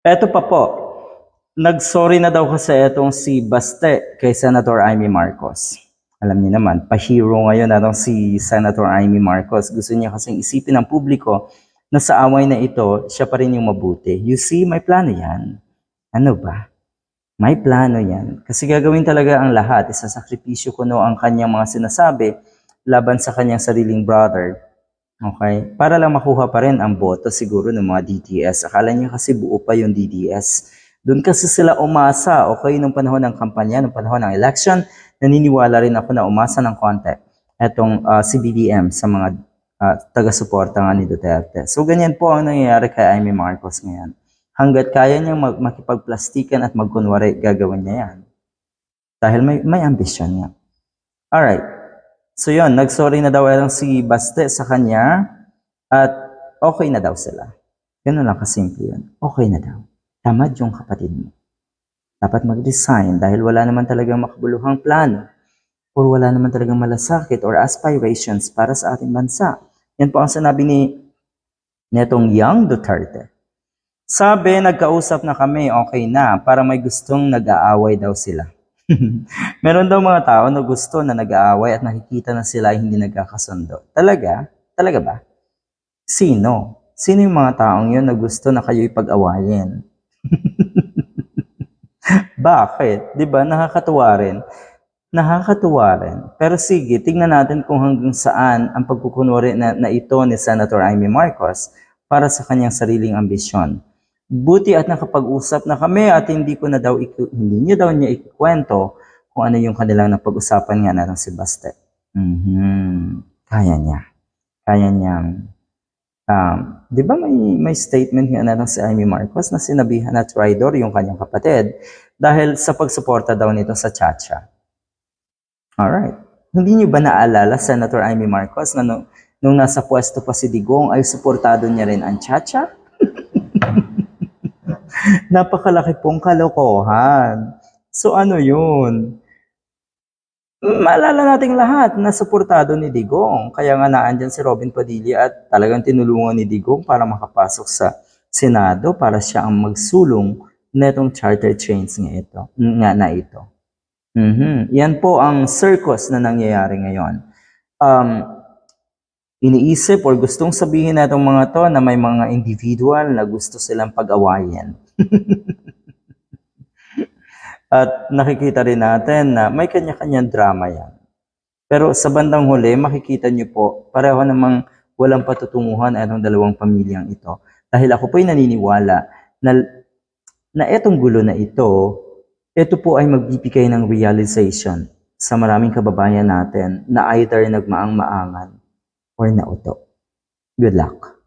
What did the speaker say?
Eto pa po, nagsorry na daw kasi etong si Baste kay Senator Amy Marcos. Alam niyo naman, pa-hero ngayon natong si Senator Amy Marcos. Gusto niya kasing isipin ng publiko na sa away na ito, siya pa rin yung mabuti. You see, may plano yan. Ano ba? May plano yan. Kasi gagawin talaga ang lahat. Isasakripisyo ko no ang kanyang mga sinasabi laban sa kanyang sariling brother. Okay? Para lang makuha pa rin ang boto siguro ng mga DDS. Akala niya kasi buo pa yung DDS. Doon kasi sila umasa, okay, nung panahon ng kampanya, nung panahon ng election, naniniwala rin ako na umasa ng konti etong uh, si BBM sa mga uh, taga-suporta nga ni Duterte. So ganyan po ang nangyayari kay Amy Marcos ngayon. Hanggat kaya niyang mag- makipagplastikan at magkunwari, gagawin niya yan. Dahil may, may ambisyon niya. Alright. So yun, nagsorry na daw lang si Baste sa kanya at okay na daw sila. Ganun lang kasimple yun. Okay na daw. Tamad yung kapatid mo. Dapat mag-resign dahil wala naman talagang makabuluhang plano or wala naman talagang malasakit or aspirations para sa ating bansa. Yan po ang sinabi ni netong Young Duterte. Sabi, nagkausap na kami, okay na, para may gustong nag-aaway daw sila. Meron daw mga tao na gusto na nag-aaway at nakikita na sila hindi nagkakasundo. Talaga? Talaga ba? Sino? Sino yung mga taong yun na gusto na kayo ipag-awayin? Bakit? 'Di ba? Nakakatuwa rin. Nakakatuwa rin. Pero sige, tignan natin kung hanggang saan ang pagkukunwari na, na ito ni Senator Amy Marcos para sa kanyang sariling ambisyon. Buti at nakapag-usap na kami at hindi ko na daw hindi niya daw niya ikikwento kung ano yung kanilang napag-usapan nga na si Baste. Mhm. Kaya niya. Kaya niyang um, 'di ba may may statement nga na si Amy Marcos na sinabihan na traitor yung kanyang kapatid dahil sa pagsuporta daw nito sa Chacha. Alright. Hindi niyo ba naalala, Senator Amy Marcos, na nung, nung nasa pwesto pa si Digong ay suportado niya rin ang Chacha? Napakalaki pong kalokohan. So ano yun? Maalala nating lahat na suportado ni Digong. Kaya nga naandyan si Robin Padilla at talagang tinulungan ni Digong para makapasok sa Senado para siya ang magsulong netong charter trains nga ito, nga na ito. Mhm. Yan po ang circus na nangyayari ngayon. Um, iniisip or gustong sabihin na itong mga to na may mga individual na gusto silang pag-awayan. At nakikita rin natin na may kanya-kanyang drama yan. Pero sa bandang huli, makikita niyo po, pareho namang walang patutunguhan ang dalawang pamilyang ito. Dahil ako po'y naniniwala na, na etong gulo na ito, ito po ay magbibigay ng realization sa maraming kababayan natin na either nagmaang-maangan or nauto. Good luck.